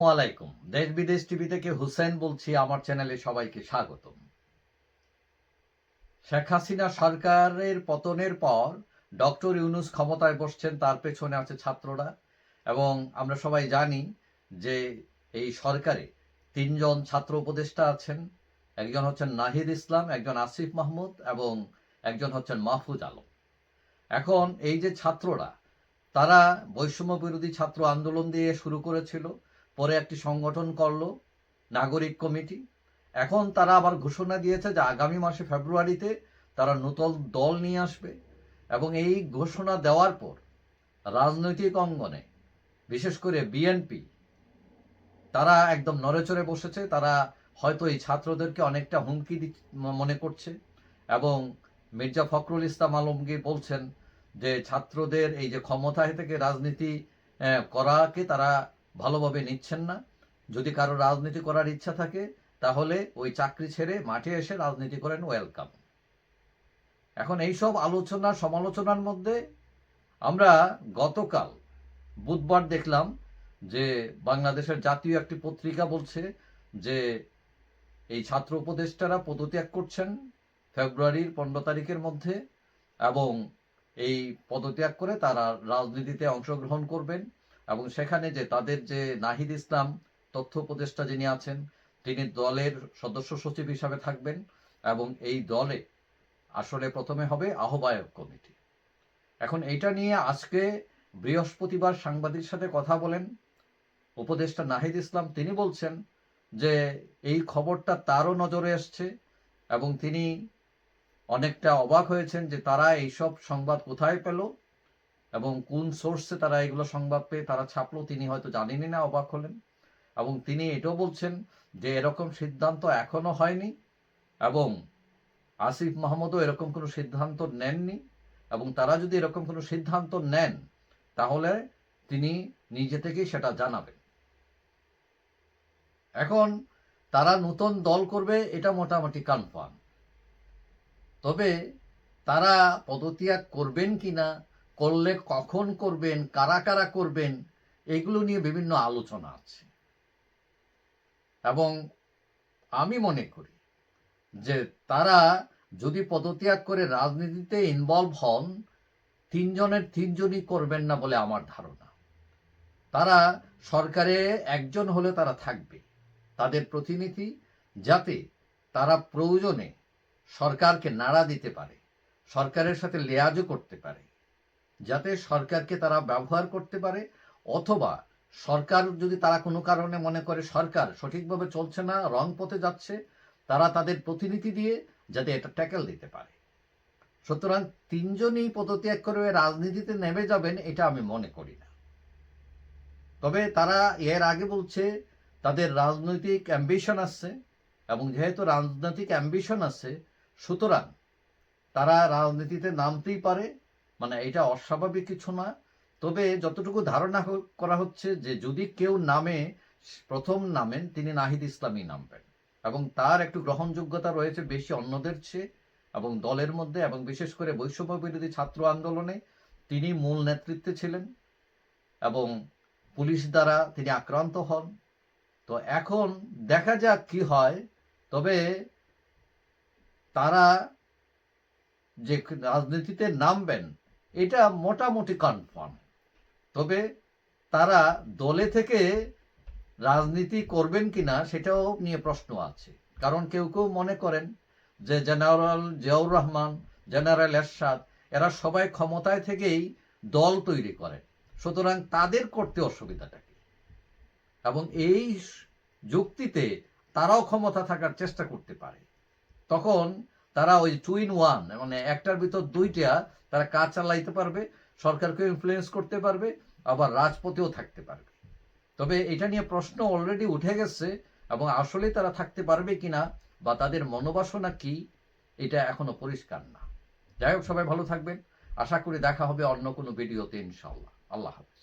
আলাইকুম দেশ বিদেশ টিভি থেকে হুসেন বলছি, আমার চ্যানেলে সবাইকে স্বাগত শেখ হাসিনা সরকারের পতনের পর ডক্টর ইউনুস ক্ষমতায় বসছেন, তার পেছনে আছে ছাত্ররা। এবং আমরা সবাই জানি যে এই সরকারে তিনজন ছাত্র উপদেষ্টা আছেন। একজন হচ্ছেন নাহিদ ইসলাম, একজন আসিফ মাহমুদ, এবং একজন হচ্ছেন মাহফুজ আলম। এখন এই যে ছাত্ররা, তারা বৈষম্য বিরোধী ছাত্র আন্দোলন দিয়ে শুরু করেছিল। পরে একটি সংগঠন করল, নাগরিক কমিটি। এখন তারা আবার ঘোষণা দিয়েছে যে আগামী মাসে ফেব্রুয়ারিতে তারা নূতন দল নিয়ে আসবে এবং এই ঘোষণা দেওয়ার পর রাজনৈতিক অঙ্গনে, বিশেষ করে বিএনপি, তারা একদম নড়েচড়ে বসেছে। তারা হয়তো এই ছাত্রদেরকে অনেকটা হুমকি মনে করছে এবং মির্জা ফখরুল ইসলাম আলমগীর বলছেন যে ছাত্রদের এই যে ক্ষমতায় থেকে রাজনীতি করাকে তারা ভালোভাবে নিচ্ছেন না। যদি কারও রাজনীতি করার ইচ্ছা থাকে, তাহলে ওই চাকরি ছেড়ে মাঠে এসে রাজনীতি করেন, ওয়েলকাম। এখন এইসব আলোচনা, সমালোচনার মধ্যে আমরা গতকাল বুধবার দেখলাম যে বাংলাদেশের জাতীয় একটি পত্রিকা বলছে যে এই ছাত্র উপদেষ্টারা পদত্যাগ করছেন ফেব্রুয়ারির পনেরো তারিখের মধ্যে এবং এই পদত্যাগ করে তারা রাজনীতিতে অংশগ্রহণ করবেন। এবং সেখানে যে তাদের যে নাহিদ ইসলাম তথ্য উপদেষ্টা যিনি আছেন, তিনি দলের সদস্য সচিব হিসাবে থাকবেন এবং এই দলে আসলে প্রথমে হবে আহ্বায়ক কমিটি। এখন এটা নিয়ে আজকে বৃহস্পতিবার সাংবাদিকের সাথে কথা বলেন উপদেষ্টা নাহিদ ইসলাম। তিনি বলছেন যে এই খবরটা তারও নজরে এসছে এবং তিনি অনেকটা অবাক হয়েছেন যে তারা এইসব সংবাদ কোথায় পেল এবং কোন সোর্সে তারা এগুলো সংবাদ পেয়ে তারা ছাপলো তিনি হয়তো জানেনই না, অবাক হলেন। এবং তিনি এটাও বলছেন যে এরকম সিদ্ধান্ত এখনও হয়নি এবং আসিফ মাহমুদও এরকম কোনো সিদ্ধান্ত নেননি এবং তারা যদি এরকম কোনো সিদ্ধান্ত নেন, তাহলে তিনি নিজে থেকেই সেটা জানাবেন। এখন তারা নতুন দল করবে, এটা মোটামুটি কনফার্ম তবে তারা পদত্যাগ করবেন কিনা করলে কখন করবেন, কারা কারা করবেন, এগুলো নিয়ে বিভিন্ন আলোচনা আছে। এবং আমি মনে করি যে তারা যদি পদত্যাগ করে রাজনীতিতে ইনভলভ হন, তিনজনের তিনজনই করবেন না বলে আমার ধারণা। তারা সরকারে একজন হলে তারা থাকবে, তাদের প্রতিনিধি, যাতে তারা প্রয়োজনে সরকারকে নাড়া দিতে পারে, সরকারের সাথে লেয়াজও করতে পারে। যাতে সরকারকে তারা ব্যবহার করতে পারে, অথবা সরকার যদি তারা কোনো কারণে মনে করে সরকার সঠিকভাবে চলছে না, রং পথে যাচ্ছে, তারা তাদের প্রতিনিধি দিয়ে যাতে এটা ট্যাকেল দিতে পারে। সুতরাং তিনজনই পদত্যাগ করে রাজনীতিতে নেমে যাবেন, এটা আমি মনে করি না। তবে তারা এর আগে বলছে, তাদের রাজনৈতিক অ্যাম্বিশন আছে, এবং যেহেতু রাজনৈতিক অ্যাম্বিশন আছে, সুতরাং তারা রাজনীতিতে নামতেই পারে মানে এটা অস্বাভাবিক কিছু না। তবে যতটুকু ধারণা করা হচ্ছে যে যদি কেউ নামে, প্রথম নামেন, তিনি নাহিদ ইসলামী নামবেন। এবং তার একটু গ্রহণযোগ্যতা রয়েছে বেশি অন্যদের চেয়ে, এবং দলের মধ্যে, এবং বিশেষ করে বৈষম্য বিরোধী ছাত্র আন্দোলনে তিনি মূল নেতৃত্বে ছিলেন, এবং পুলিশ দ্বারা তিনি আক্রান্ত হন। তো এখন দেখা যাক কি হয়, তবে তারা যে রাজনীতিতে নামবেন এটা মোটামুটি কনফার্ম তবে তারা দলে থেকে রাজনীতি করবেন কিনা সেটাও নিয়ে প্রশ্ন আছে। কারণ কেউ কেউ মনে করেন যে জেনারেল জিয়াউর রহমান, জেনারেল এরশাদ, এরা সবাই ক্ষমতায় থেকেই দল তৈরি করেন। সুতরাং তাদের করতে অসুবিধাটা কি? এবং এই যুক্তিতে তারাও ক্ষমতা থাকার চেষ্টা করতে পারে। তখন তারা ওই টু ইন ওয়ান মানে একটার ভিতর দুইটা তারা কাজ চালাইতে পারবে? সরকারকে ইনফ্লুয়েন্স করতে পারবে, আবার রাজপথেও থাকতে পারবে। তবে এটা নিয়ে প্রশ্ন অলরেডি উঠে গেছে এবং আসলে তারা থাকতে পারবে কিনা বা তাদের মনোবাসনা কি, এটা এখনও পরিষ্কার না। যাই হোক, সবাই ভালো থাকবেন। আশা করি দেখা হবে অন্য কোনো ভিডিওতে ইনশাল্লাহ আল্লাহ হাফিজ।